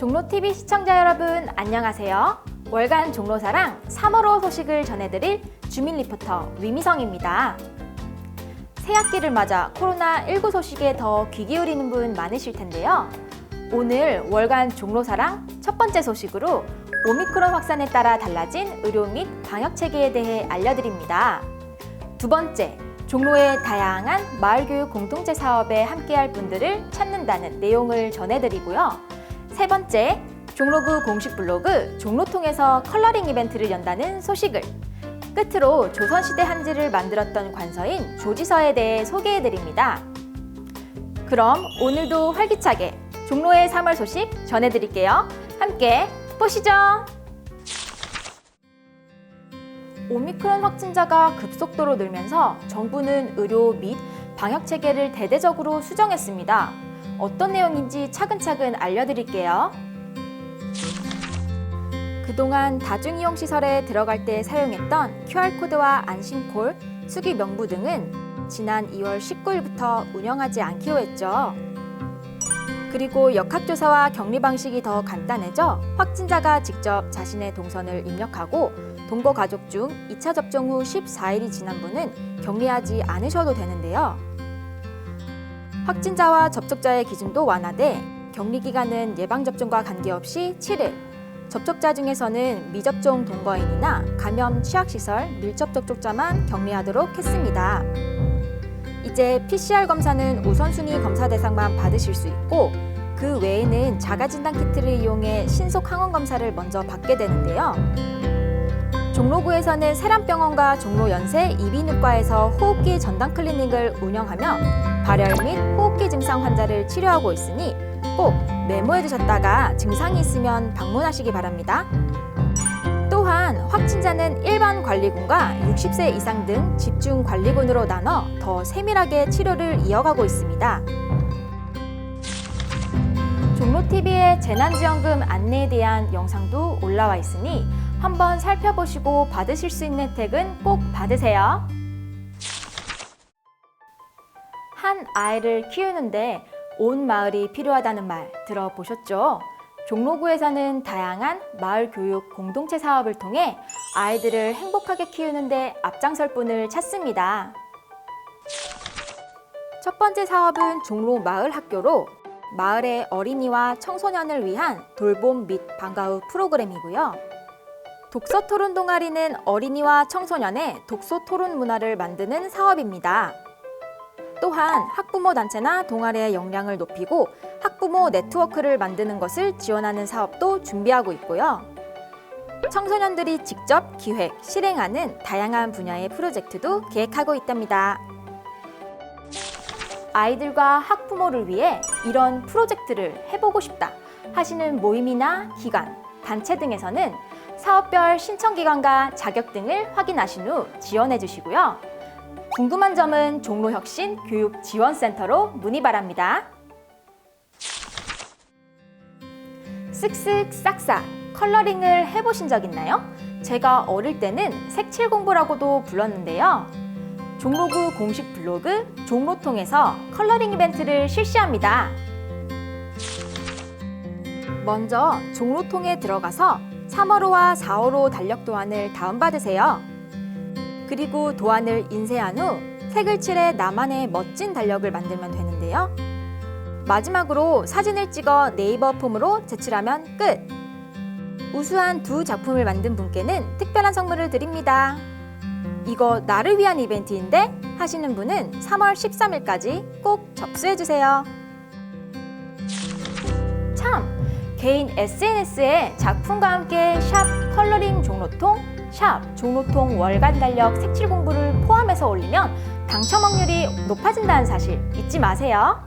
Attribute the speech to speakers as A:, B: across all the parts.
A: 종로TV 시청자 여러분, 안녕하세요. 월간 종로사랑 3월호 소식을 전해드릴 주민 리포터 위미성입니다. 새학기를 맞아 코로나19 소식에 더 귀 기울이는 분 많으실 텐데요. 오늘 월간 종로사랑 첫 번째 소식으로 오미크론 확산에 따라 달라진 의료 및 방역 체계에 대해 알려드립니다. 두 번째, 종로의 다양한 마을교육 공동체 사업에 함께할 분들을 찾는다는 내용을 전해드리고요. 세 번째, 종로구 공식 블로그 종로통에서 컬러링 이벤트를 연다는 소식을 끝으로 조선시대 한지를 만들었던 관서인 조지서에 대해 소개해드립니다. 그럼 오늘도 활기차게 종로의 3월 소식 전해드릴게요. 함께 보시죠. 오미크론 확진자가 급속도로 늘면서 정부는 의료 및 방역 체계를 대대적으로 수정했습니다. 어떤 내용인지 차근차근 알려드릴게요. 그동안 다중이용시설에 들어갈 때 사용했던 QR코드와 안심콜, 수기 명부 등은 지난 2월 19일부터 운영하지 않기로 했죠. 그리고 역학조사와 격리 방식이 더 간단해져 확진자가 직접 자신의 동선을 입력하고 동거 가족 중 2차 접종 후 14일이 지난 분은 격리하지 않으셔도 되는데요. 확진자와 접촉자의 기준도 완화돼 격리 기간은 예방 접종과 관계없이 7일. 접촉자 중에서는 미접종 동거인이나 감염 취약시설 밀접 접촉자만 격리하도록 했습니다. 이제 PCR 검사는 우선순위 검사 대상만 받으실 수 있고 그 외에는 자가진단 키트를 이용해 신속 항원 검사를 먼저 받게 되는데요. 종로구에서는 세람병원과 종로연세 이비인후과에서 호흡기 전담 클리닉을 운영하며 발열 및 호흡기 증상 환자를 치료하고 있으니 꼭 메모해 두셨다가 증상이 있으면 방문하시기 바랍니다. 또한 확진자는 일반 관리군과 60세 이상 등 집중 관리군으로 나눠 더 세밀하게 치료를 이어가고 있습니다. 종로TV의 재난지원금 안내에 대한 영상도 올라와 있으니 한번 살펴보시고 받으실 수 있는 혜택은 꼭 받으세요. 한 아이를 키우는데 온 마을이 필요하다는 말 들어보셨죠? 종로구에서는 다양한 마을 교육 공동체 사업을 통해 아이들을 행복하게 키우는데 앞장설 분을 찾습니다. 첫 번째 사업은 종로 마을 학교로 마을의 어린이와 청소년을 위한 돌봄 및 방과 후 프로그램이고요. 독서 토론 동아리는 어린이와 청소년의 독서 토론 문화를 만드는 사업입니다. 또한 학부모 단체나 동아리의 역량을 높이고 학부모 네트워크를 만드는 것을 지원하는 사업도 준비하고 있고요. 청소년들이 직접 기획, 실행하는 다양한 분야의 프로젝트도 계획하고 있답니다. 아이들과 학부모를 위해 이런 프로젝트를 해보고 싶다 하시는 모임이나 기관, 단체 등에서는 사업별 신청 기관과 자격 등을 확인하신 후 지원해 주시고요. 궁금한 점은 종로혁신 교육지원센터로 문의 바랍니다. 쓱쓱 싹싹 컬러링을 해보신 적 있나요? 제가 어릴 때는 색칠 공부라고도 불렀는데요. 종로구 공식 블로그 종로통에서 컬러링 이벤트를 실시합니다. 먼저 종로통에 들어가서 3월호와 4월호 달력 도안을 다운받으세요. 그리고 도안을 인쇄한 후 색을 칠해 나만의 멋진 달력을 만들면 되는데요. 마지막으로 사진을 찍어 네이버 폼으로 제출하면 끝! 우수한 두 작품을 만든 분께는 특별한 선물을 드립니다. 이거 나를 위한 이벤트인데 하시는 분은 3월 13일까지 꼭 접수해주세요. 개인 SNS에 작품과 함께 샵 컬러링 종로통, 샵 종로통 월간 달력 색칠 공부를 포함해서 올리면 당첨 확률이 높아진다는 사실 잊지 마세요.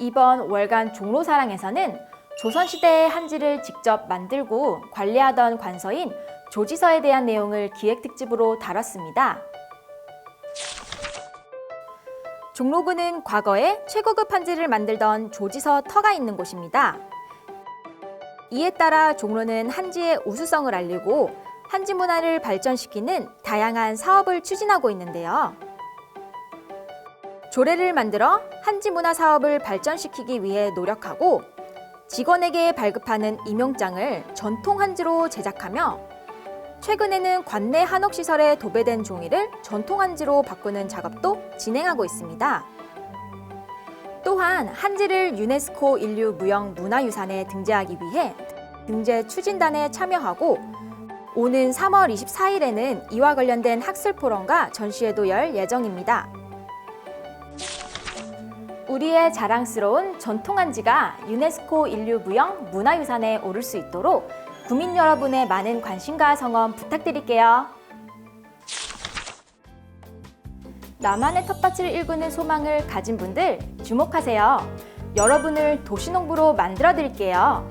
A: 이번 월간 종로사랑에서는 조선시대의 한지를 직접 만들고 관리하던 관서인 조지서에 대한 내용을 기획 특집으로 다뤘습니다. 종로구는 과거에 최고급 한지를 만들던 조지서 터가 있는 곳입니다. 이에 따라 종로는 한지의 우수성을 알리고 한지 문화를 발전시키는 다양한 사업을 추진하고 있는데요. 조례를 만들어 한지 문화 사업을 발전시키기 위해 노력하고 직원에게 발급하는 임용장을 전통 한지로 제작하며 최근에는 관내 한옥 시설에 도배된 종이를 전통 한지로 바꾸는 작업도 진행하고 있습니다. 또한 한지를 유네스코 인류 무형 문화유산에 등재하기 위해 등재 추진단에 참여하고 오는 3월 24일에는 이와 관련된 학술 포럼과 전시회도 열 예정입니다. 우리의 자랑스러운 전통 한지가 유네스코 인류 무형 문화유산에 오를 수 있도록 국민 여러분의 많은 관심과 성원 부탁드릴게요. 나만의 텃밭을 일구는 소망을 가진 분들 주목하세요. 여러분을 도시농부로 만들어 드릴게요.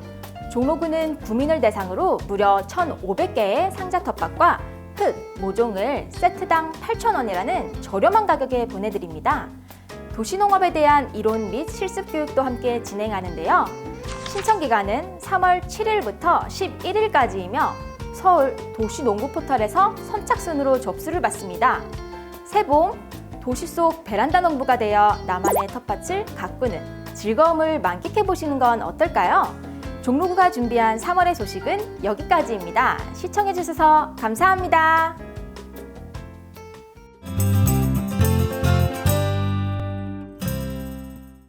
A: 종로구는 구민을 대상으로 무려 1,500개의 상자 텃밭과 흙, 모종을 세트당 8,000원이라는 저렴한 가격에 보내드립니다. 도시농업에 대한 이론 및 실습 교육도 함께 진행하는데요. 신청 기간은 3월 7일부터 11일까지이며 서울 도시농구 포털에서 선착순으로 접수를 받습니다. 새봄 도시 속 베란다 농부가 되어 나만의 텃밭을 가꾸는 즐거움을 만끽해 보시는 건 어떨까요? 종로구가 준비한 3월의 소식은 여기까지입니다. 시청해 주셔서 감사합니다.